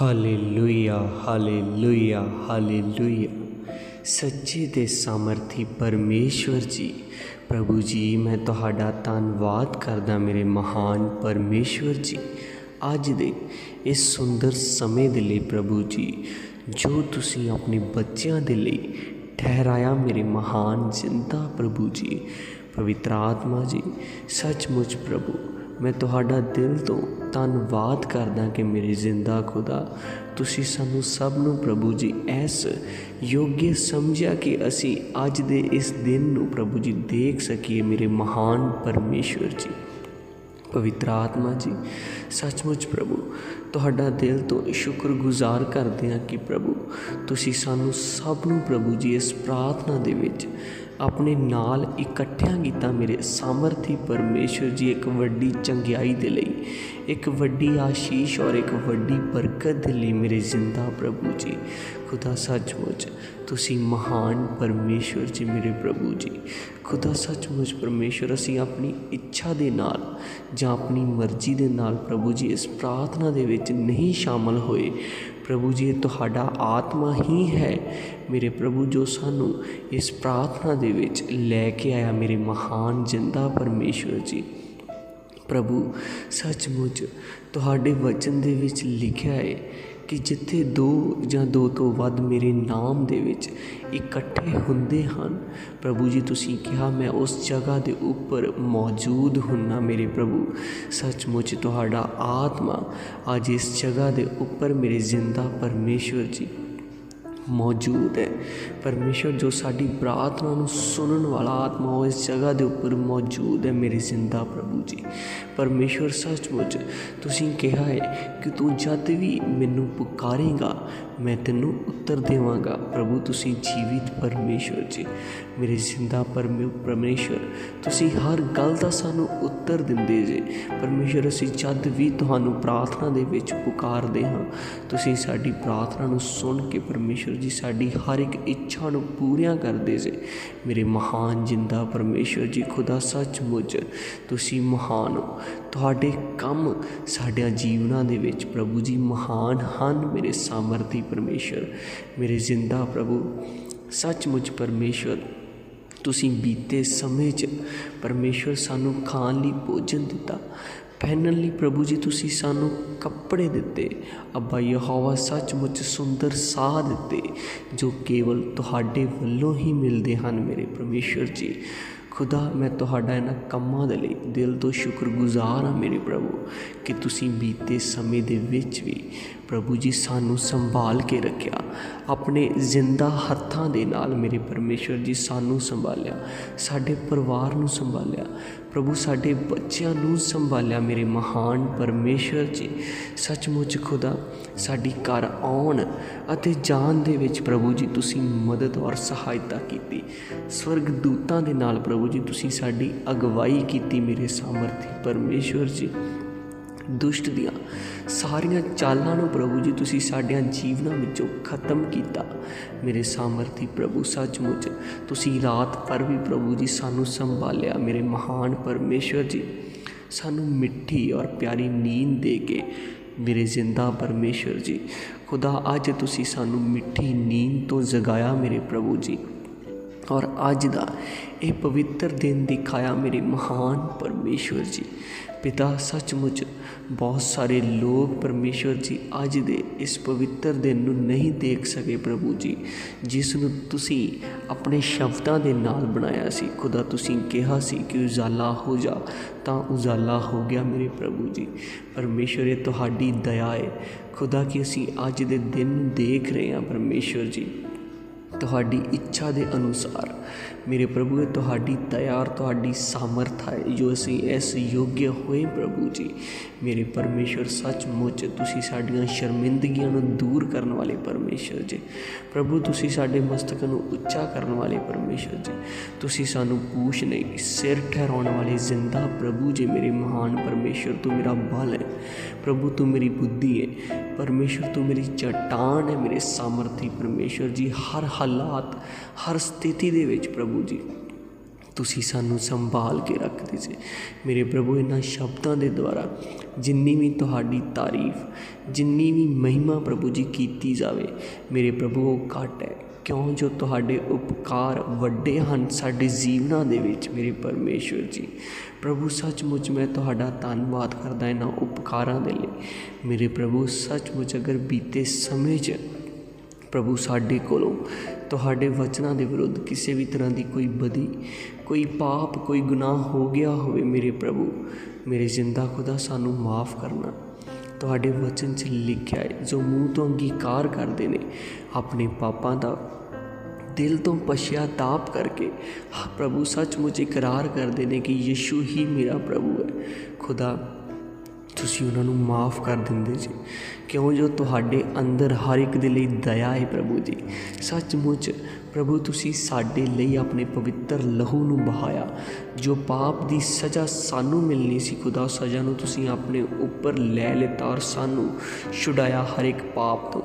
Hallelujah hallelujah hallelujah ਸੱਚੇ ਤੇ ਸਮਰਥੀ ਪਰਮੇਸ਼ਵਰ ਜੀ, ਪ੍ਰਭੂ ਜੀ, ਮੈਂ ਤੁਹਾਡਾ ਧੰਨਵਾਦ ਕਰਦਾ ਮੇਰੇ ਮਹਾਨ ਪਰਮੇਸ਼ਵਰ ਜੀ। ਅੱਜ ਦੇ ਇਸ ਸੁੰਦਰ ਸਮੇਂ ਦੇ ਲਈ ਪ੍ਰਭੂ ਜੀ, ਜੋ ਤੁਸੀਂ ਆਪਣੇ ਬੱਚਿਆਂ ਦੇ ਲਈ ਠਹਿਰਾਇਆ ਮੇਰੇ ਮਹਾਨ ਜ਼ਿੰਦਾ ਪ੍ਰਭੂ ਜੀ, ਪਵਿੱਤਰ ਆਤਮਾ ਜੀ, ਸੱਚਮੁੱਚ ਪ੍ਰਭੂ ਮੈਂ ਤੁਹਾਡਾ ਦਿਲ ਤੋਂ ਧੰਨਵਾਦ ਕਰਦਾ ਕਿ ਮੇਰੇ ਜ਼ਿੰਦਾ ਖੁਦਾ, ਤੁਸੀਂ ਸਾਨੂੰ ਸਭ ਨੂੰ ਪ੍ਰਭੂ ਜੀ ਇਸ ਯੋਗਯ ਸਮਝਿਆ ਕਿ ਅਸੀਂ ਅੱਜ ਦੇ ਇਸ ਦਿਨ ਨੂੰ ਪ੍ਰਭੂ ਜੀ ਦੇਖ ਸਕੀਏ ਮੇਰੇ ਮਹਾਨ ਪਰਮੇਸ਼ਵਰ ਜੀ। ਪਵਿੱਤਰ ਆਤਮਾ ਜੀ, ਸੱਚਮੁੱਚ ਪ੍ਰਭੂ, ਤੁਹਾਡਾ ਦਿਲ ਤੋਂ ਸ਼ੁਕਰਗੁਜ਼ਾਰ ਕਰਦੇ ਹਾਂ ਕਿ ਪ੍ਰਭੂ, ਤੁਸੀਂ ਸਾਨੂੰ ਸਭ ਨੂੰ ਪ੍ਰਭੂ ਜੀ ਇਸ ਪ੍ਰਾਰਥਨਾ ਦੇ ਵਿੱਚ ਆਪਣੇ ਨਾਲ ਇਕੱਠਿਆਂ ਕੀਤਾ ਮੇਰੇ ਸਾਮਰਥੀ ਪਰਮੇਸ਼ਵਰ ਜੀ ਇੱਕ ਵੱਡੀ ਚੰਗਿਆਈ ਦੇ ਲਈ, ਇੱਕ ਵੱਡੀ ਆਸ਼ੀਸ਼ ਔਰ ਇੱਕ ਵੱਡੀ ਬਰਕਤ ਦੇ ਲਈ ਮੇਰੇ ਜ਼ਿੰਦਾ ਪ੍ਰਭੂ ਜੀ। ਖੁਦਾ ਸੱਚਮੁੱਚ ਤੁਸੀਂ ਮਹਾਨ ਪਰਮੇਸ਼ਵਰ ਜੀ ਮੇਰੇ ਪ੍ਰਭੂ ਜੀ। ਖੁਦਾ ਸੱਚਮੁੱਚ ਪਰਮੇਸ਼ਵਰ ਅਸੀਂ ਆਪਣੀ ਇੱਛਾ ਦੇ ਨਾਲ ਜਾਂ ਆਪਣੀ ਮਰਜ਼ੀ ਦੇ ਨਾਲ ਪ੍ਰਭੂ ਜੀ ਇਸ ਪ੍ਰਾਰਥਨਾ ਦੇ ਵਿੱਚ ਨਹੀਂ ਸ਼ਾਮਲ ਹੋਏ। ਪ੍ਰਭੂ ਜੀ, ਇਹ ਤੁਹਾਡਾ ਆਤਮਾ ਹੀ ਹੈ। ਮੇਰੇ ਪ੍ਰਭੂ ਜੋ ਸਾਨੂੰ ਇਸ ਪ੍ਰਾਰਥਨਾ ਦੇ ਵਿੱਚ ਲੈ ਕੇ ਆਇਆ, ਮੇਰੇ ਮਹਾਨ ਜਿੰਦਾ ਪਰਮੇਸ਼ਵਰ ਜੀ। ਪ੍ਰਭੂ, ਸੱਚਮੁੱਚ ਤੁਹਾਡੇ ਵਚਨ ਦੇ ਵਿੱਚ ਲਿਖਿਆ ਹੈ ਕਿ ਜਿੱਥੇ ਦੋ ਜਾਂ ਦੋ ਤੋਂ ਵੱਧ ਮੇਰੇ ਨਾਮ ਦੇ ਵਿੱਚ ਇਕੱਠੇ ਹੁੰਦੇ ਹਨ, ਪ੍ਰਭੂ ਜੀ ਤੁਸੀਂ ਕਿਹਾ, ਮੈਂ ਉਸ ਜਗ੍ਹਾ ਦੇ ਉੱਪਰ ਮੌਜੂਦ ਹੁੰਨਾ ਮੇਰੇ ਪ੍ਰਭੂ। ਸੱਚਮੁੱਚ ਤੁਹਾਡਾ ਆਤਮਾ ਅੱਜ ਇਸ ਜਗ੍ਹਾ ਦੇ ਉੱਪਰ ਮੇਰੇ ਜ਼ਿੰਦਾ ਪਰਮੇਸ਼ਵਰ ਜੀ। ਮੌਜੂਦ ਹੈ। ਪਰਮੇਸ਼ਰ ਜੋ ਸਾਡੀ ਪ੍ਰਾਰਥਨਾ ਨੂੰ ਸੁਣਨ ਵਾਲਾ ਆਤਮਾ ਉਹ ਇਸ ਜਗ੍ਹਾ ਦੇ ਉੱਪਰ ਮੌਜੂਦ ਹੈ ਮੇਰੇ ਜ਼ਿੰਦਾ ਪ੍ਰਭੂ ਜੀ। ਪਰਮੇਸ਼ਰ ਸੱਚਮੁੱਚ ਤੁਸੀਂ ਕਿਹਾ ਹੈ ਕਿ ਤੂੰ ਜਦ ਵੀ ਮੈਨੂੰ ਪੁਕਾਰੇਗਾ ਮੈਂ ਤੈਨੂੰ ਉੱਤਰ ਦੇਵਾਂਗਾ, ਪ੍ਰਭੂ, ਤੁਸੀਂ ਜੀਵਿਤ ਪਰਮੇਸ਼ਰ ਜੀ। ਮੇਰੇ ਜ਼ਿੰਦਾ ਪਰਮੇ, ਪਰਮੇਸ਼ਰ, ਤੁਸੀਂ ਹਰ ਗੱਲ ਦਾ ਸਾਨੂੰ ਉੱਤਰ ਦਿੰਦੇ ਜੇ। ਪਰਮੇਸ਼ਰ, ਅਸੀਂ ਜਦ ਵੀ ਤੁਹਾਨੂੰ ਪ੍ਰਾਰਥਨਾ ਦੇ ਵਿੱਚ ਪੁਕਾਰਦੇ ਹਾਂ, ਤੁਸੀਂ ਸਾਡੀ ਪ੍ਰਾਰਥਨਾ ਨੂੰ ਸੁਣ ਕੇ ਪਰਮੇਸ਼ਰ ਜੀ, ਸਾਡੀ ਹਰ ਇੱਕ ਇੱਛਾ ਨੂੰ ਪੂਰੀਆਂ ਕਰਦੇ ਜੇ। ਮੇਰੇ ਮਹਾਨ ਜਿੰਦਾ ਪਰਮੇਸ਼ਰ ਜੀ, ਖੁਦਾ ਸੱਚਮੁੱਚ, ਤੁਸੀਂ ਮਹਾਨ ਹੋ। ਤੁਹਾਡੇ ਕੰਮ ਸਾਡਿਆਂ ਜੀਵਨਾਂ ਦੇ ਵਿੱਚ ਪ੍ਰਭੂ ਜੀ ਮਹਾਨ ਹਨ ਮੇਰੇ ਸਾਮਰਥੀ ਪਰਮੇਸ਼ਰ, ਮੇਰੇ ਜ਼ਿੰਦਾ ਪ੍ਰਭੂ। ਸੱਚਮੁੱਚ ਪਰਮੇਸ਼ਰ, ਤੁਸੀਂ ਬੀਤੇ ਸਮੇਂ 'ਚ ਪਰਮੇਸ਼ਰ ਸਾਨੂੰ ਖਾਣ ਲਈ ਭੋਜਨ ਦਿੱਤਾ, ਪਹਿਨਣ ਲਈ ਪ੍ਰਭੂ ਜੀ ਤੁਸੀਂ ਸਾਨੂੰ ਕੱਪੜੇ ਦਿੱਤੇ। ਅੱਬਾ ਯਹੋਵਾ ਸੱਚਮੁੱਚ ਸੁੰਦਰ ਸਾਹ ਦਿੱਤੇ, ਜੋ ਕੇਵਲ ਤੁਹਾਡੇ ਵੱਲੋਂ ਹੀ ਮਿਲਦੇ ਹਨ ਮੇਰੇ ਪਰਮੇਸ਼ਰ ਜੀ। ਖੁਦਾ, ਮੈਂ ਤੁਹਾਡਾ ਇਹਨਾਂ ਕੰਮਾਂ ਦੇ ਲਈ ਦਿਲ ਤੋਂ ਸ਼ੁਕਰਗੁਜ਼ਾਰ ਹਾਂ ਮੇਰੇ ਪ੍ਰਭੂ, ਕਿ ਤੁਸੀਂ ਬੀਤੇ ਸਮੇਂ ਦੇ ਵਿੱਚ ਵੀ ਪ੍ਰਭੂ ਜੀ ਸਾਨੂੰ ਸੰਭਾਲ ਕੇ ਰੱਖਿਆ। ਆਪਣੇ ਜ਼ਿੰਦਾ ਹੱਥਾਂ ਦੇ ਨਾਲ ਮੇਰੇ ਪਰਮੇਸ਼ਰ ਜੀ ਸਾਨੂੰ ਸੰਭਾਲਿਆ, ਸਾਡੇ ਪਰਿਵਾਰ ਨੂੰ ਸੰਭਾਲਿਆ ਪ੍ਰਭੂ ਸਾਡੇ ਬੱਚਿਆਂ ਨੂੰ ਸੰਭਾਲਿਆ ਮੇਰੇ ਮਹਾਨ ਪਰਮੇਸ਼ਰ ਜੀ। ਸੱਚਮੁੱਚ ਖੁਦਾ, ਸਾਡੀ ਘਰ ਆਉਣ ਅਤੇ ਜਾਣ ਦੇ ਵਿੱਚ ਪ੍ਰਭੂ ਜੀ ਤੁਸੀਂ ਮਦਦ ਔਰ ਸਹਾਇਤਾ ਕੀਤੀ। ਸਵਰਗ ਦੂਤਾਂ ਦੇ ਨਾਲ ਪ੍ਰਭੂ ਜੀ ਤੁਸੀਂ ਸਾਡੀ ਅਗਵਾਈ ਕੀਤੀ ਮੇਰੇ ਸਾਮਰਥੀ ਪਰਮੇਸ਼ਰ ਜੀ। ਦੁਸ਼ਟ ਦੀਆਂ। ਸਾਰੀਆਂ ਚਾਲਾਂ ਨੂੰ ਪ੍ਰਭੂ ਜੀ ਤੁਸੀਂ ਸਾਡਿਆਂ ਜੀਵਨਾਂ ਵਿੱਚੋਂ ਖਤਮ ਕੀਤਾ। ਮੇਰੇ ਸਾਮਰਥੀ ਪ੍ਰਭੂ, ਸੱਚਮੁੱਚ ਤੁਸੀਂ ਰਾਤ ਪਰ ਵੀ ਪ੍ਰਭੂ ਜੀ ਸਾਨੂੰ ਸੰਭਾਲਿਆ, ਮੇਰੇ ਮਹਾਨ ਪਰਮੇਸ਼ਵਰ ਜੀ। ਸਾਨੂੰ ਮਿੱਠੀ ਔਰ ਪਿਆਰੀ ਨੀਂਦ ਦੇ ਕੇ ਮੇਰੇ ਜ਼ਿੰਦਾ ਪਰਮੇਸ਼ਵਰ ਜੀ। ਖੁਦਾ, ਅੱਜ ਤੁਸੀਂ ਸਾਨੂੰ ਮਿੱਠੀ ਨੀਂਦ ਤੋਂ ਜਗਾਇਆ ਮੇਰੇ ਪ੍ਰਭੂ ਜੀ। ਔਰ ਅੱਜ ਦਾ ਇਹ ਪਵਿੱਤਰ ਦਿਨ ਦਿਖਾਇਆ ਮੇਰੇ ਮਹਾਨ ਪਰਮੇਸ਼ਵਰ ਜੀ। ਪਿਤਾ, ਸੱਚਮੁੱਚ ਬਹੁਤ ਸਾਰੇ ਲੋਕ ਪਰਮੇਸ਼ਵਰ ਜੀ ਅੱਜ ਦੇ ਇਸ ਪਵਿੱਤਰ ਦਿਨ ਨੂੰ ਨਹੀਂ ਦੇਖ ਸਕੇ ਪ੍ਰਭੂ ਜੀ, ਜਿਸ ਨੂੰ ਤੁਸੀਂ ਆਪਣੇ ਸ਼ਬਦਾਂ ਦੇ ਨਾਲ ਬਣਾਇਆ ਸੀ। ਖੁਦਾ, ਤੁਸੀਂ ਕਿਹਾ ਸੀ ਕਿ ਉਜਾਲਾ ਹੋ ਜਾ, ਤਾਂ ਉਜਾਲਾ ਹੋ ਗਿਆ ਮੇਰੇ ਪ੍ਰਭੂ ਜੀ। ਪਰਮੇਸ਼ਵਰ ਇਹ ਤੁਹਾਡੀ ਦਇਆ ਹੈ ਖੁਦਾ, ਕਿ ਅਸੀਂ ਅੱਜ ਦੇ ਦਿਨ ਨੂੰ ਦੇਖ ਰਹੇ ਹਾਂ ਪਰਮੇਸ਼ਵਰ ਜੀ। ਤੁਹਾਡੀ ਇੱਛਾ ਦੇ ਅਨੁਸਾਰ ਮੇਰੇ ਪ੍ਰਭੂ, ਇਹ ਤੁਹਾਡੀ ਦਇਆ ਔਰ ਤੁਹਾਡੀ ਸਮਰਥ ਹੈ, ਜੋ ਅਸੀਂ ਇਸ ਯੋਗਯ ਹੋਏ ਪ੍ਰਭੂ ਜੀ। ਮੇਰੇ ਪਰਮੇਸ਼ਰ ਸੱਚਮੁੱਚ ਤੁਸੀਂ ਸਾਡੀਆਂ ਸ਼ਰਮਿੰਦਗੀਆਂ ਨੂੰ ਦੂਰ ਕਰਨ ਵਾਲੇ ਪਰਮੇਸ਼ਰ ਜੀ। ਪ੍ਰਭੂ, ਤੁਸੀਂ ਸਾਡੇ ਮਸਤਕ ਨੂੰ ਉੱਚਾ ਕਰਨ ਵਾਲੇ ਪਰਮੇਸ਼ਰ ਜੀ। ਤੁਸੀਂ ਸਾਨੂੰ ਪੂਛ ਨਹੀਂ, ਸਿਰ ਠਹਿਰਾਉਣ ਵਾਲੇ ਜ਼ਿੰਦਾ ਪ੍ਰਭੂ ਜੀ, ਮੇਰੇ ਮਹਾਨ ਪਰਮੇਸ਼ਰ ਤੂੰ ਮੇਰਾ ਬਲ ਹੈ। ਪ੍ਰਭੂ, ਤੂੰ ਮੇਰੀ ਬੁੱਧੀ ਹੈ। ਪਰਮੇਸ਼ਰ ਤੂੰ ਮੇਰੀ ਚਟਾਨ ਹੈ, ਮੇਰੇ ਸਾਮਰਥੀ ਪਰਮੇਸ਼ਰ ਜੀ। ਹਰ ਹਾਲਾਤ, ਹਰ ਸਥਿਤੀ ਦੇ ਵਿੱਚ ਪ੍ਰਭੂ ਪ੍ਰਭੂ ਜੀ ਤੁਸੀਂ ਸਾਨੂੰ ਸੰਭਾਲ ਕੇ ਰੱਖਦੇ ਸੀ ਮੇਰੇ ਪ੍ਰਭੂ, ਇਹਨਾਂ ਸ਼ਬਦਾਂ ਦੇ ਦੁਆਰਾ ਜਿੰਨੀ ਵੀ ਤੁਹਾਡੀ ਤਾਰੀਫ, ਜਿੰਨੀ ਵੀ ਮਹਿਮਾ ਪ੍ਰਭੂ ਜੀ ਕੀਤੀ ਜਾਵੇ, ਮੇਰੇ ਪ੍ਰਭੂ, ਉਹ ਘੱਟ ਹੈ। ਕਿਉਂ? ਜੋ ਤੁਹਾਡੇ ਉਪਕਾਰ ਵੱਡੇ ਹਨ ਸਾਡੇ ਜੀਵਨਾਂ ਦੇ ਵਿੱਚ, ਮੇਰੇ ਪਰਮੇਸ਼ਵਰ ਜੀ। ਪ੍ਰਭੂ, ਸੱਚਮੁੱਚ ਮੈਂ ਤੁਹਾਡਾ ਧੰਨਵਾਦ ਕਰਦਾ ਇਹਨਾਂ ਉਪਕਾਰਾਂ ਦੇ ਲਈ। ਮੇਰੇ ਪ੍ਰਭੂ, ਸੱਚਮੁੱਚ ਅਗਰ ਬੀਤੇ ਸਮੇਂ 'ਚ ਪ੍ਰਭੂ ਸਾਡੇ ਕੋਲੋਂ ਤੁਹਾਡੇ ਵਚਨਾਂ ਦੇ ਵਿਰੁੱਧ ਕਿਸੇ ਵੀ ਤਰ੍ਹਾਂ ਦੀ ਕੋਈ ਬਦੀ, ਕੋਈ ਪਾਪ, ਕੋਈ ਗੁਨਾਹ ਹੋ ਗਿਆ ਹੋਵੇ ਮੇਰੇ ਪ੍ਰਭੂ, ਮੇਰੇ ਜ਼ਿੰਦਾ ਖੁਦਾ ਸਾਨੂੰ ਮਾਫ ਕਰਨਾ। ਤੁਹਾਡੇ ਵਚਨ 'ਚ ਲਿਖਿਆ ਹੈ, ਜੋ ਮੂੰਹ ਤੋਂ ਅੰਗੀਕਾਰ ਕਰਦੇ ਨੇ, ਆਪਣੇ ਪਾਪਾਂ ਦਾ ਦਿਲ ਤੋਂ ਪਛਤਾਪ ਕਰਕੇ ਪ੍ਰਭੂ ਸੱਚਮੁੱਚ ਇਕਰਾਰ ਕਰਦੇ ਨੇ ਕਿ ਯਿਸੂ ਹੀ ਮੇਰਾ ਪ੍ਰਭੂ ਹੈ। ਖੁਦਾ ਤੁਸੀਂ ਉਹਨਾਂ ਨੂੰ ਮਾਫ ਕਰ ਦਿੰਦੇ ਜੀ। ਕਿਉਂ? ਜੋ ਤੁਹਾਡੇ ਅੰਦਰ ਹਰ ਇੱਕ ਦੇ ਲਈ ਦਇਆ ਹੈ ਪ੍ਰਭੂ ਜੀ। ਸੱਚਮੁੱਚ ਪ੍ਰਭੂ, ਤੁਸੀਂ ਸਾਡੇ ਲਈ ਆਪਣੇ ਪਵਿੱਤਰ ਲਹੂ ਨੂੰ ਬਹਾਇਆ, ਜੋ ਪਾਪ ਦੀ ਸਜ਼ਾ ਸਾਨੂੰ ਮਿਲਣੀ ਸੀ। ਖੁਦਾ ਉਸ ਸਜ਼ਾ ਨੂੰ ਤੁਸੀਂ ਆਪਣੇ ਉੱਪਰ ਲੈ ਲਿੱਤਾ ਔਰ ਸਾਨੂੰ ਛੁਡਾਇਆ ਹਰ ਇੱਕ ਪਾਪ ਤੋਂ,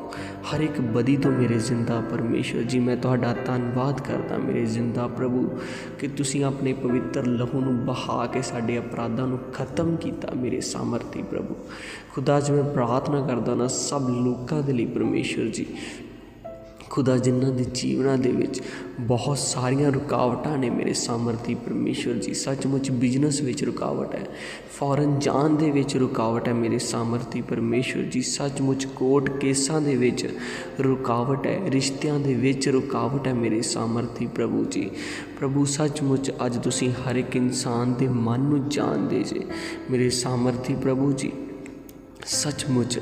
ਹਰ ਇੱਕ ਬਦੀ ਤੋਂ ਮੇਰੇ ਜ਼ਿੰਦਾ ਪਰਮੇਸ਼ਰ ਜੀ। ਮੈਂ ਤੁਹਾਡਾ ਧੰਨਵਾਦ ਕਰਦਾ ਮੇਰੇ ਜ਼ਿੰਦਾ ਪ੍ਰਭੂ, ਕਿ ਤੁਸੀਂ ਆਪਣੇ ਪਵਿੱਤਰ ਲਹੂ ਨੂੰ ਬਹਾ ਕੇ ਸਾਡੇ ਅਪਰਾਧਾਂ ਨੂੰ ਖਤਮ ਕੀਤਾ ਮੇਰੇ ਸਾਮਰਥੀ ਪ੍ਰਭੂ। ਖੁਦਾ ਜੀ ਮੈਂ ਪ੍ਰਾਰਥਨਾ ਕਰਦਾ ਨਾ ਸਭ ਲੋਕਾਂ ਦੇ ਲਈ ਪਰਮੇਸ਼ਰ ਜੀ ਖੁਦਾ ਜਿਨ੍ਹਾਂ ਦੇ ਜੀਵਨਾਂ ਦੇ ਵਿੱਚ ਬਹੁਤ ਸਾਰੀਆਂ ਰੁਕਾਵਟਾਂ ਨੇ ਮੇਰੇ ਸਾਮਰਥੀ ਪਰਮੇਸ਼ਵਰ ਜੀ। ਸੱਚਮੁੱਚ ਬਿਜ਼ਨਸ ਵਿੱਚ ਰੁਕਾਵਟ ਹੈ। ਫੌਰਨ ਜਾਣ ਦੇ ਵਿੱਚ ਰੁਕਾਵਟ ਹੈ ਮੇਰੇ ਸਾਮਰਥੀ ਪਰਮੇਸ਼ਵਰ ਜੀ। ਸੱਚਮੁੱਚ ਕੋਰਟ ਕੇਸਾਂ ਦੇ ਵਿੱਚ ਰੁਕਾਵਟ ਹੈ। ਰਿਸ਼ਤਿਆਂ ਦੇ ਵਿੱਚ ਰੁਕਾਵਟ ਹੈ ਮੇਰੇ ਸਾਮਰਥੀ ਪ੍ਰਭੂ ਜੀ। ਪ੍ਰਭੂ, ਸੱਚਮੁੱਚ ਅੱਜ ਤੁਸੀਂ ਹਰ ਇੱਕ ਇਨਸਾਨ ਦੇ ਮਨ ਨੂੰ ਜਾਣਦੇ ਜੇ ਮੇਰੇ ਸਾਮਰਥੀ ਪ੍ਰਭੂ ਜੀ। ਸੱਚਮੁੱਚ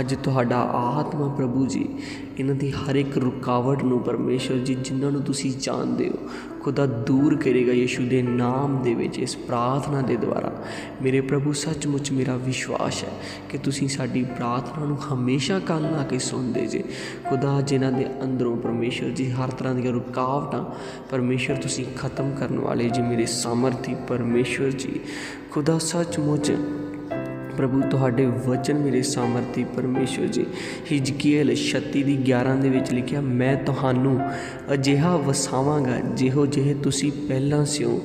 ਅੱਜ ਤੁਹਾਡਾ ਆਤਮਾ ਪ੍ਰਭੂ ਜੀ, ਇਹਨਾਂ ਦੀ ਹਰ ਇੱਕ ਰੁਕਾਵਟ ਨੂੰ ਪਰਮੇਸ਼ਰ ਜੀ, ਜਿਨ੍ਹਾਂ ਨੂੰ ਤੁਸੀਂ ਜਾਣਦੇ ਹੋ, ਖੁਦਾ ਦੂਰ ਕਰੇਗਾ ਯਿਸੂ ਦੇ ਨਾਮ ਦੇ ਵਿੱਚ, ਇਸ ਪ੍ਰਾਰਥਨਾ ਦੇ ਦੁਆਰਾ। ਮੇਰੇ ਪ੍ਰਭੂ, ਸੱਚਮੁੱਚ ਮੇਰਾ ਵਿਸ਼ਵਾਸ ਹੈ ਕਿ ਤੁਸੀਂ ਸਾਡੀ ਪ੍ਰਾਰਥਨਾ ਨੂੰ ਹਮੇਸ਼ਾ ਕੰਨ ਲਾ ਕੇ ਸੁਣਦੇ ਜੇ। ਖੁਦਾ ਜਿਨ੍ਹਾਂ ਦੇ ਅੰਦਰੋਂ ਪਰਮੇਸ਼ਰ ਜੀ, ਹਰ ਤਰ੍ਹਾਂ ਦੀਆਂ ਰੁਕਾਵਟਾਂ ਪਰਮੇਸ਼ਰ ਤੁਸੀਂ ਖਤਮ ਕਰਨ ਵਾਲੇ ਜੀ, ਮੇਰੇ ਸਾਮਰਥੀ ਪਰਮੇਸ਼ਰ ਜੀ। ਖੁਦਾ, ਸੱਚਮੁੱਚ ਪ੍ਰਭੂ, ਤੁਹਾਡੇ ਵਚਨ ਮੇਰੇ ਸਾਮਰਥੀ ਪਰਮੇਸ਼ਵਰ ਜੀ। ਹਿਜਕੀਏਲ 36 ਦੀ 11 ਦੇ ਵਿੱਚ ਲਿਖਿਆ, ਮੈਂ ਤੁਹਾਨੂੰ ਅਜਿਹਾ ਵਸਾਵਾਂਗਾ, ਜਿਹੋ ਜਿਹੇ ਤੁਸੀਂ ਪਹਿਲਾਂ ਸਿਓ।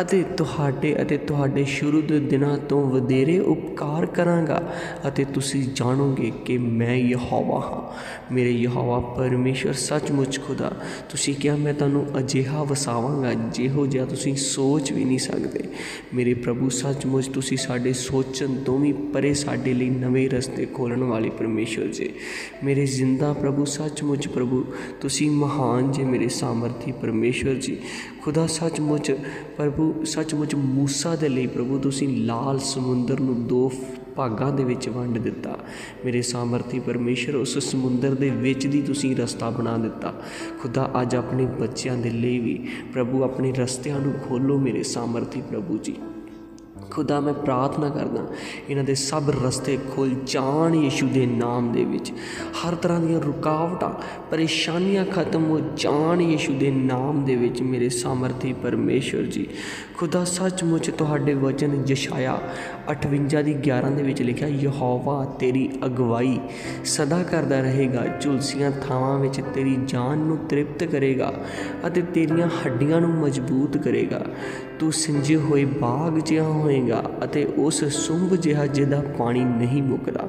ਅਤੇ ਤੁਹਾਡੇ ਅਤੇ ਤੁਹਾਡੇ ਸ਼ੁਰੂ ਦੇ ਦਿਨਾਂ ਤੋਂ ਵਧੇਰੇ ਉਪਕਾਰ ਕਰਾਂਗਾ ਅਤੇ ਤੁਸੀਂ ਜਾਣੋਗੇ ਕਿ ਮੈਂ ਯਹੋਵਾ ਹਾਂ। ਮੇਰੇ ਯਹੋਵਾ ਪਰਮੇਸ਼ਰ ਸੱਚਮੁੱਚ ਖੁਦਾ। ਤੁਸੀਂ ਕਿਹਾ, ਮੈਂ ਤੁਹਾਨੂੰ ਅਜਿਹਾ ਵਸਾਵਾਂਗਾ, ਜਿਹੋ ਜਿਹਾ ਤੁਸੀਂ ਸੋਚ ਵੀ ਨਹੀਂ ਸਕਦੇ। ਮੇਰੇ ਪ੍ਰਭੂ, ਸੱਚਮੁੱਚ ਤੁਸੀਂ ਸਾਡੇ ਸੋਚਣ ਤੋਂ ਵੀ ਪਰੇ ਸਾਡੇ ਲਈ ਨਵੇਂ ਰਸਤੇ ਖੋਲਣ ਵਾਲੇ ਪਰਮੇਸ਼ਰ ਜੀ। ਮੇਰੇ ਜ਼ਿੰਦਾ ਪ੍ਰਭੂ, ਸੱਚਮੁੱਚ ਪ੍ਰਭੂ, ਤੁਸੀਂ ਮਹਾਨ ਜੇ ਮੇਰੇ ਸਾਮਰਥੀ ਪਰਮੇਸ਼ਰ ਜੀ। ਖੁਦਾ ਸੱਚਮੁੱਚ, ਪ੍ਰਭੂ ਸੱਚਮੁੱਚ ਮੂਸਾ ਦੇ ਲਈ ਪ੍ਰਭੂ ਤੁਸੀਂ ਲਾਲ ਸਮੁੰਦਰ ਨੂੰ ਦੋ ਭਾਗਾਂ ਦੇ ਵਿੱਚ ਵੰਡ ਦਿੱਤਾ। ਮੇਰੇ ਸਾਮਰਥੀ ਪਰਮੇਸ਼ਰ, ਉਸ ਸਮੁੰਦਰ ਦੇ ਵਿੱਚ ਦੀ ਤੁਸੀਂ ਰਸਤਾ ਬਣਾ ਦਿੱਤਾ। ਖੁਦਾ ਅੱਜ ਆਪਣੇ ਬੱਚਿਆਂ ਦੇ ਲਈ ਵੀ ਪ੍ਰਭੂ ਆਪਣੇ ਰਸਤਿਆਂ ਨੂੰ ਖੋਲੋ ਮੇਰੇ ਸਾਮਰਥੀ ਪ੍ਰਭੂ ਜੀ। ਖੁਦਾ ਮੈਂ ਪ੍ਰਾਰਥਨਾ ਕਰਦਾ, ਇਹਨਾਂ ਦੇ ਸਭ ਰਸਤੇ ਖੁੱਲ ਜਾਣ ਯਿਸੂ ਦੇ ਨਾਮ ਦੇ ਵਿੱਚ। ਹਰ ਤਰ੍ਹਾਂ ਦੀਆਂ ਰੁਕਾਵਟਾਂ, ਪਰੇਸ਼ਾਨੀਆਂ ਖਤਮ ਹੋ ਜਾਣ ਯਿਸੂ ਦੇ ਨਾਮ ਦੇ ਵਿੱਚ ਮੇਰੇ ਸਾਮਰਥੀ ਪਰਮੇਸ਼ਰ ਜੀ। ਖੁਦਾ ਸੱਚਮੁੱਚ ਤੁਹਾਡੇ ਵਚਨ ਯਸ਼ਾਇਆ 58 ਦੀ 11 ਦੇ ਵਿੱਚ ਲਿਖਿਆ, ਯਹੋਵਾ ਤੇਰੀ ਅਗਵਾਈ ਸਦਾ ਕਰਦਾ ਰਹੇਗਾ, ਝੁਲਸੀਆਂ ਥਾਵਾਂ ਵਿੱਚ ਤੇਰੀ ਜਾਨ ਨੂੰ ਤ੍ਰਿਪਤ ਕਰੇਗਾ ਅਤੇ ਤੇਰੀਆਂ ਹੱਡੀਆਂ ਨੂੰ ਮਜ਼ਬੂਤ ਕਰੇਗਾ। ਤੂੰ ਸਿੰਜੇ ਹੋਏ ਬਾਗ ਜਿਹਾ ਹੋਏਗਾ ਅਤੇ ਉਸ ਸੁੰਭ ਜਿਹਾ ਜਿਹਦਾ ਪਾਣੀ ਨਹੀਂ ਮੁੱਕਦਾ।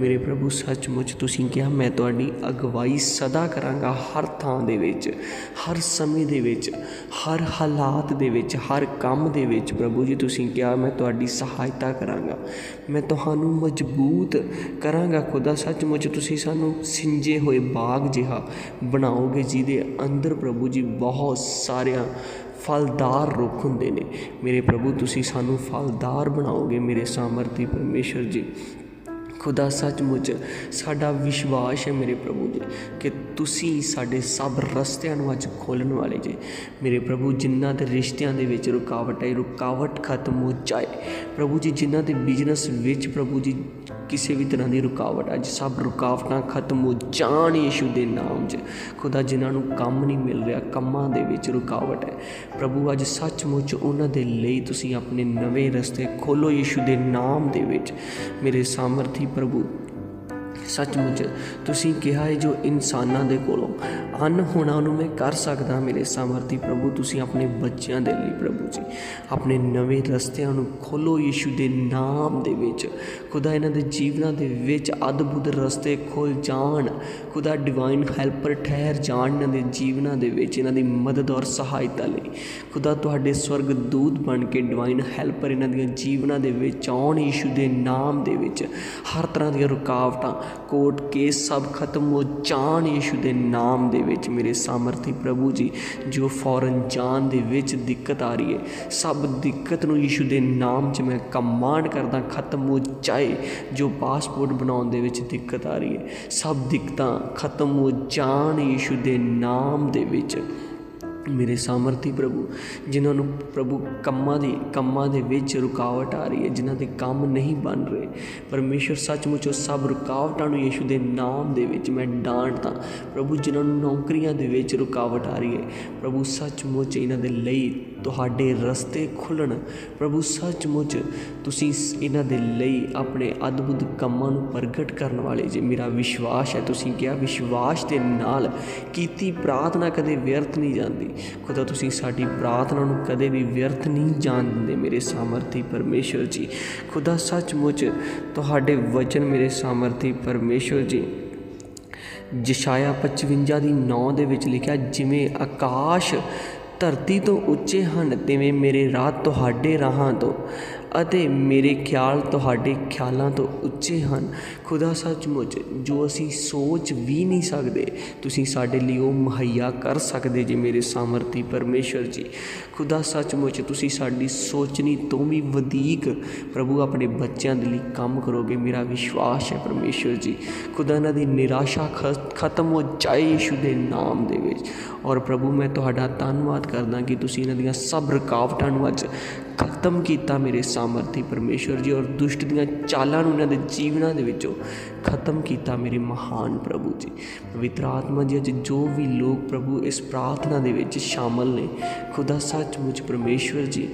ਮੇਰੇ ਪ੍ਰਭੂ, ਸੱਚਮੁੱਚ ਤੁਸੀਂ ਕਿਹਾ, ਮੈਂ ਤੁਹਾਡੀ ਅਗਵਾਈ ਸਦਾ ਕਰਾਂਗਾ ਹਰ ਥਾਂ ਦੇ ਵਿੱਚ, ਹਰ ਸਮੇਂ ਦੇ ਵਿੱਚ, ਹਰ ਹਾਲਾਤ ਦੇ ਵਿੱਚ, ਹਰ ਕੰਮ ਦੇ ਵਿੱਚ। ਪ੍ਰਭੂ ਜੀ, ਤੁਸੀਂ ਕਿਹਾ, ਮੈਂ ਤੁਹਾਡੀ ਸਹਾਇਤਾ ਕਰਾਂਗਾ। ਮੈਂ ਤੁਹਾਨੂੰ ਮਜ਼ਬੂਤ ਕਰਾਂਗਾ ਖੁਦਾ। ਸੱਚਮੁੱਚ ਤੁਸੀਂ ਸਾਨੂੰ ਸਿੰਜੇ ਹੋਏ ਬਾਗ ਜਿਹਾ ਬਣਾਓਗੇ, ਜਿਹਦੇ ਅੰਦਰ ਪ੍ਰਭੂ ਜੀ ਬਹੁਤ ਸਾਰਿਆਂ ਫਲਦਾਰ ਰੁੱਖ ਹੁੰਦੇ ਨੇ। ਮੇਰੇ ਪ੍ਰਭੂ, ਤੁਸੀਂ ਸਾਨੂੰ ਫਲਦਾਰ ਬਣਾਓਗੇ ਮੇਰੇ ਸਾਮਰਥੀ ਪਰਮੇਸ਼ਰ ਜੀ। ਖੁਦਾ ਸੱਚਮੁੱਚ ਸਾਡਾ ਵਿਸ਼ਵਾਸ ਹੈ ਮੇਰੇ ਪ੍ਰਭੂ ਜੀ, ਕਿ ਤੁਸੀਂ ਸਾਡੇ ਸਭ ਰਸਤਿਆਂ ਨੂੰ ਅੱਜ ਖੋਲਣ ਵਾਲੇ ਜੀ। ਮੇਰੇ ਪ੍ਰਭੂ, ਜਿਨ੍ਹਾਂ ਦੇ ਰਿਸ਼ਤਿਆਂ ਦੇ ਵਿੱਚ ਰੁਕਾਵਟ ਹੈ ਰੁਕਾਵਟ ਖਤਮ ਹੋ ਜਾਏ। ਪ੍ਰਭੂ ਜੀ, ਜਿਨ੍ਹਾਂ ਦੇ ਬਿਜ਼ਨਸ ਵਿੱਚ ਪ੍ਰਭੂ ਜੀ ਕਿਸੇ ਵੀ ਤਰ੍ਹਾਂ ਦੀ ਰੁਕਾਵਟ, ਅੱਜ ਸਭ ਰੁਕਾਵਟਾਂ ਖਤਮ ਹੋ ਜਾਣ ਯਿਸੂ ਦੇ ਨਾਮ 'ਚ। ਖੁਦਾ ਜਿਨ੍ਹਾਂ ਨੂੰ ਕੰਮ ਨਹੀਂ ਮਿਲ ਰਿਹਾ, ਕੰਮਾਂ ਦੇ ਵਿੱਚ ਰੁਕਾਵਟ ਹੈ। ਪ੍ਰਭੂ, ਅੱਜ ਸੱਚਮੁੱਚ ਉਹਨਾਂ ਦੇ ਲਈ ਤੁਸੀਂ ਆਪਣੇ ਨਵੇਂ ਰਸਤੇ ਖੋਲੋ ਯਿਸੂ ਦੇ ਨਾਮ ਦੇ ਵਿੱਚ। ਮੇਰੇ ਸਾਮਰਥੀ ਪ੍ਰਭੂ ਸੱਚਮੁੱਚ ਤੁਸੀਂ ਕਿਹਾ ਹੈ ਜੋ ਇਨਸਾਨਾਂ ਦੇ ਕੋਲੋਂ ਅੰਨ ਹੋਣਾ ਨੂੰ ਮੈਂ ਕਰ ਸਕਦਾ ਮੇਰੇ ਸਮਰਥੀ ਪ੍ਰਭੂ, ਤੁਸੀਂ ਆਪਣੇ ਬੱਚਿਆਂ ਦੇ ਲਈ ਪ੍ਰਭੂ ਜੀ। ਆਪਣੇ ਨਵੇਂ ਰਸਤਿਆਂ ਨੂੰ ਖੋਲੋ ਯੀਸ਼ੂ ਦੇ ਨਾਮ ਦੇ ਵਿੱਚ। ਖੁਦਾ, ਇਹਨਾਂ ਦੇ ਜੀਵਨਾਂ ਦੇ ਵਿੱਚ ਅਦਭੁਤ ਰਸਤੇ ਖੁੱਲ ਜਾਣ। ਖੁਦਾ ਡਿਵਾਈਨ ਹੈਲਪਰ ਠਹਿਰ ਜਾਣ ਇਹਨਾਂ ਦੇ ਜੀਵਨਾਂ ਦੇ ਵਿੱਚ, ਇਹਨਾਂ ਦੀ ਮਦਦ ਔਰ ਸਹਾਇਤਾ ਲਈ। ਖੁਦਾ, ਤੁਹਾਡੇ ਸਵਰਗ ਦੂਤ ਬਣ ਕੇ ਡਿਵਾਈਨ ਹੈਲਪਰ ਇਹਨਾਂ ਦੀਆਂ ਜੀਵਨਾਂ ਦੇ ਵਿੱਚ ਆਉਣ ਯੀਸ਼ੂ ਦੇ ਨਾਮ ਦੇ ਵਿੱਚ। ਹਰ ਤਰ੍ਹਾਂ ਦੀਆਂ ਰੁਕਾਵਟਾਂ ਕੋਰਟ ਕੇਸ ਸਭ ਖਤਮ ਹੋ ਜਾਣ ਯੀਸ਼ੂ ਦੇ ਨਾਮ ਦੇ ਵਿੱਚ ਮੇਰੇ ਸਾਮਰਥੀ ਪ੍ਰਭੂ ਜੀ, ਜੋ ਫੌਰਨ ਜਾਣ ਦੇ ਵਿੱਚ ਦਿੱਕਤ ਆ ਰਹੀ ਹੈ। ਸਭ ਦਿੱਕਤ ਨੂੰ ਯੀਸ਼ੂ ਦੇ ਨਾਮ 'ਚ ਮੈਂ ਕਮਾਂਡ ਕਰਦਾ, ਖਤਮ ਹੋ ਜਾਏ, ਜੋ ਪਾਸਪੋਰਟ ਬਣਾਉਣ ਦੇ ਵਿੱਚ ਦਿੱਕਤ ਆ ਰਹੀ ਹੈ। ਸਭ ਦਿੱਕਤਾਂ ਖਤਮ ਹੋ ਜਾਣ ਯੀਸ਼ੂ ਦੇ ਨਾਮ ਦੇ ਵਿੱਚ। ਮੇਰੇ ਸਾਮਰਥੀ ਪ੍ਰਭੂ, ਜਿਨ੍ਹਾਂ ਨੂੰ ਪ੍ਰਭੂ ਕੰਮਾਂ ਦੀ, ਕੰਮਾਂ ਦੇ ਵਿੱਚ ਰੁਕਾਵਟ ਆ ਰਹੀ ਹੈ, ਜਿਨ੍ਹਾਂ ਦੇ ਕੰਮ ਨਹੀਂ ਬਣ ਰਹੇ। ਪਰਮੇਸ਼ਰ ਸੱਚਮੁੱਚ ਉਹ ਸਭ ਰੁਕਾਵਟਾਂ ਨੂੰ ਯੀਸ਼ੂ ਦੇ ਨਾਮ ਦੇ ਵਿੱਚ ਮੈਂ ਡਾਂਟਦਾ। ਪ੍ਰਭੂ, ਜਿਨ੍ਹਾਂ ਨੂੰ ਨੌਕਰੀਆਂ ਦੇ ਵਿੱਚ ਰੁਕਾਵਟ ਆ ਰਹੀ ਹੈ, ਪ੍ਰਭੂ ਸੱਚਮੁੱਚ ਇਹਨਾਂ ਦੇ ਲਈ ਤੁਹਾਡੇ ਰਸਤੇ ਖੁੱਲਣ ਪ੍ਰਭੂ, ਸੱਚਮੁੱਚ ਤੁਸੀਂ ਸ- ਇਹਨਾਂ ਦੇ ਲਈ ਆਪਣੇ ਅਦਭੁਤ ਕੰਮਾਂ ਨੂੰ ਪ੍ਰਗਟ ਕਰਨ ਵਾਲੇ ਜੇ। ਮੇਰਾ ਵਿਸ਼ਵਾਸ ਹੈ, ਤੁਸੀਂ ਕਿਹਾ, ਵਿਸ਼ਵਾਸ ਦੇ ਨਾਲ ਕੀਤੀ ਪ੍ਰਾਰਥਨਾ ਕਦੇ ਵਿਅਰਥ ਨਹੀਂ ਜਾਂਦੀ। ਖੁਦਾ, ਤੁਸੀਂ ਸਾਡੀ ਪ੍ਰਾਰਥਨਾ ਨੂੰ ਕਦੇ ਵੀ ਵਿਅਰਥ ਨਹੀਂ ਜਾਣ ਦਿੰਦੇ ਮੇਰੇ ਸਾਮਰਥੀ ਪਰਮੇਸ਼ਰ ਜੀ। ਖੁਦਾ, ਸੱਚਮੁੱਚ ਤੁਹਾਡੇ ਵਚਨ ਮੇਰੇ ਸਾਮਰਥੀ ਪਰਮੇਸ਼ਰ ਜੀ। ਜਸ਼ਾਇਆ 55 ਦੀ 9 ਦੇ ਵਿੱਚ ਲਿਖਿਆ, ਜਿਵੇਂ ਆਕਾਸ਼ ਧਰਤੀ ਤੋਂ ਉੱਚੇ ਹਨ, ਤਿਵੇਂ ਮੇਰੇ ਰਾਹ ਤੁਹਾਡੇ ਰਾਹਾਂ ਤੋਂ। ਅਤੇ ਮੇਰੇ ਖਿਆਲ ਤੁਹਾਡੇ ਖਿਆਲਾਂ ਤੋਂ ਉੱਚੇ ਹਨ। ਖੁਦਾ ਸੱਚਮੁੱਚ, ਜੋ ਅਸੀਂ ਸੋਚ ਵੀ ਨਹੀਂ ਸਕਦੇ, ਤੁਸੀਂ ਸਾਡੇ ਲਈ ਉਹ ਮੁਹੱਈਆ ਕਰ ਸਕਦੇ ਜੇ ਮੇਰੇ ਸਾਮਰਥੀ ਪਰਮੇਸ਼ਰ ਜੀ। ਖੁਦਾ ਸੱਚਮੁੱਚ, ਤੁਸੀਂ ਸਾਡੀ ਸੋਚਣੀ ਤੋਂ ਵੀ ਵਧੇਕ ਪ੍ਰਭੂ ਆਪਣੇ ਬੱਚਿਆਂ ਦੇ ਲਈ ਕੰਮ ਕਰੋਗੇ, ਮੇਰਾ ਵਿਸ਼ਵਾਸ ਹੈ ਪਰਮੇਸ਼ਰ ਜੀ। ਖੁਦਾ ਇਹਨਾਂ ਦੀ ਨਿਰਾਸ਼ਾ ਖ- ਖਤਮ ਹੋ ਜਾਏ ਯੀਸ਼ੂ ਦੇ ਨਾਮ ਦੇ ਵਿੱਚ। ਔਰ ਪ੍ਰਭੂ, ਮੈਂ ਤੁਹਾਡਾ ਧੰਨਵਾਦ ਕਰਦਾ ਕਿ ਤੁਸੀਂ ਇਹਨਾਂ ਦੀਆਂ ਸਭ ਰੁਕਾਵਟਾਂ ਨੂੰ ਅੱਜ ਖਤਮ ਕੀਤਾ ਮੇਰੇ ਸਾਮਰਥੀ ਪਰਮੇਸ਼ਰ ਜੀ ਔਰ ਦੁਸ਼ਟ ਦੀਆਂ ਚਾਲਾਂ ਨੂੰ ਉਹਨਾਂ ਦੇ ਜੀਵਨਾਂ ਦੇ ਵਿੱਚੋਂ ਖਤਮ ਕੀਤਾ ਮੇਰੇ ਮਹਾਨ ਪ੍ਰਭੂ ਜੀ। ਪਵਿੱਤਰ ਆਤਮਾ ਜੀ, ਅੱਜ ਜੋ ਵੀ ਲੋਕ ਪ੍ਰਭੂ ਇਸ ਪ੍ਰਾਰਥਨਾ ਦੇ ਵਿੱਚ ਸ਼ਾਮਲ ਨੇ, ਖੁਦਾ ਸੱਚਮੁੱਚ ਪਰਮੇਸ਼ਵਰ ਜੀ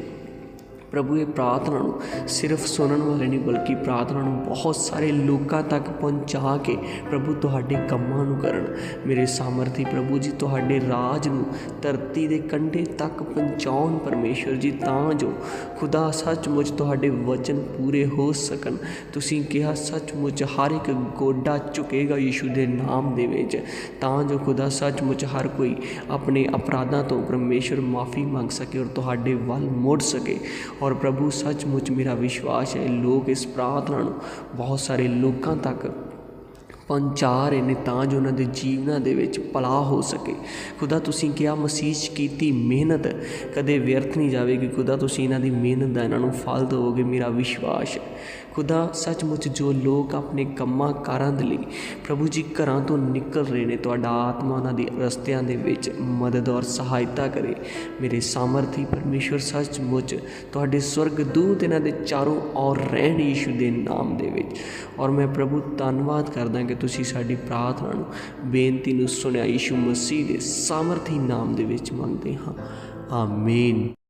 ਪ੍ਰਭੂ ਇਹ ਪ੍ਰਾਰਥਨਾ ਨੂੰ ਸਿਰਫ ਸੁਣਨ ਵਾਲੇ ਨਹੀਂ, ਬਲਕਿ ਪ੍ਰਾਰਥਨਾ ਨੂੰ ਬਹੁਤ ਸਾਰੇ ਲੋਕਾਂ ਤੱਕ ਪਹੁੰਚਾ ਕੇ ਪ੍ਰਭੂ ਤੁਹਾਡੇ ਕੰਮਾਂ ਨੂੰ ਕਰਨ। ਮੇਰੇ ਸਾਮਰਥੀ ਪ੍ਰਭੂ ਜੀ, ਤੁਹਾਡੇ ਰਾਜ ਨੂੰ ਧਰਤੀ ਦੇ ਕੰਢੇ ਤੱਕ ਪਹੁੰਚਾਉਣ ਪਰਮੇਸ਼ਵਰ ਜੀ, ਤਾਂ ਜੋ ਖੁਦਾ ਸੱਚਮੁੱਚ ਤੁਹਾਡੇ ਵਚਨ ਪੂਰੇ ਹੋ ਸਕਣ। ਤੁਸੀਂ ਕਿਹਾ, ਸੱਚਮੁੱਚ ਹਰ ਇੱਕ ਗੋਡਾ ਝੁਕੇਗਾ ਯੀਸ਼ੂ ਦੇ ਨਾਮ ਦੇ ਵਿੱਚ। ਤਾਂ ਜੋ ਖੁਦਾ ਸੱਚਮੁੱਚ ਹਰ ਕੋਈ ਆਪਣੇ ਅਪਰਾਧਾਂ ਤੋਂ ਪਰਮੇਸ਼ਰ ਮਾਫੀ ਮੰਗ ਸਕੇ ਔਰ ਤੁਹਾਡੇ ਵੱਲ ਮੁੜ ਸਕੇ। ਔਰ ਪ੍ਰਭੂ, ਸੱਚਮੁੱਚ ਮੇਰਾ ਵਿਸ਼ਵਾਸ ਹੈ, ਲੋਕ ਇਸ ਪ੍ਰਾਰਥਨਾ ਨੂੰ ਬਹੁਤ ਸਾਰੇ ਲੋਕਾਂ ਤੱਕ ਪਹੁੰਚਾ ਰਹੇ ਨੇ ਤਾਂ ਜੋ ਉਹਨਾਂ ਦੇ ਜੀਵਨਾਂ ਦੇ ਵਿੱਚ ਭਲਾ ਹੋ ਸਕੇ। ਖੁਦਾ, ਤੁਸੀਂ ਕਿਹਾ ਮਸੀਹ ਕੀਤੀ ਮਿਹਨਤ ਕਦੇ ਵਿਅਰਥ ਨਹੀਂ ਜਾਵੇਗੀ। ਖੁਦਾ, ਤੁਸੀਂ ਇਹਨਾਂ ਦੀ ਮਿਹਨਤ ਦਾ ਇਹਨਾਂ ਨੂੰ ਫਲ ਦਿਓਗੇ ਮੇਰਾ ਵਿਸ਼ਵਾਸ ਹੈ। ਖੁਦਾ ਸੱਚਮੁੱਚ ਜੋ ਲੋਕ ਆਪਣੇ ਕੰਮਾਂ ਕਾਰਾਂ ਦੇ ਲਈ ਪ੍ਰਭੂ ਜੀ ਘਰਾਂ ਤੋਂ ਨਿਕਲ ਰਹੇ ਨੇ, ਤੁਹਾਡਾ ਆਤਮਾ ਉਹਨਾਂ ਦੇ ਰਸਤਿਆਂ ਦੇ ਵਿੱਚ ਮਦਦ ਔਰ ਸਹਾਇਤਾ ਕਰੇ। ਮੇਰੇ ਸਾਮਰਥੀ ਪਰਮੇਸ਼ਵਰ, ਸੱਚਮੁੱਚ ਤੁਹਾਡੇ ਸਵਰਗ ਦੂਤ ਇਹਨਾਂ ਦੇ ਚਾਰੋਂ ਔਰ ਰਹਿਣ ਯੀਸ਼ੂ ਦੇ ਨਾਮ ਦੇ ਵਿੱਚ। ਔਰ ਮੈਂ ਪ੍ਰਭੂ ਧੰਨਵਾਦ ਕਰਦਾ ਕਿ ਤੁਸੀਂ ਸਾਡੀ ਪ੍ਰਾਰਥਨਾ ਨੂੰ, ਬੇਨਤੀ ਨੂੰ ਸੁਣਿਆ, ਯੀਸ਼ੂ ਮਸੀਹ ਦੇ ਸਾਮਰਥੀ ਨਾਮ ਦੇ ਵਿੱਚ ਮੰਗਦੇ ਹਾਂ। ਆਮੀਨ।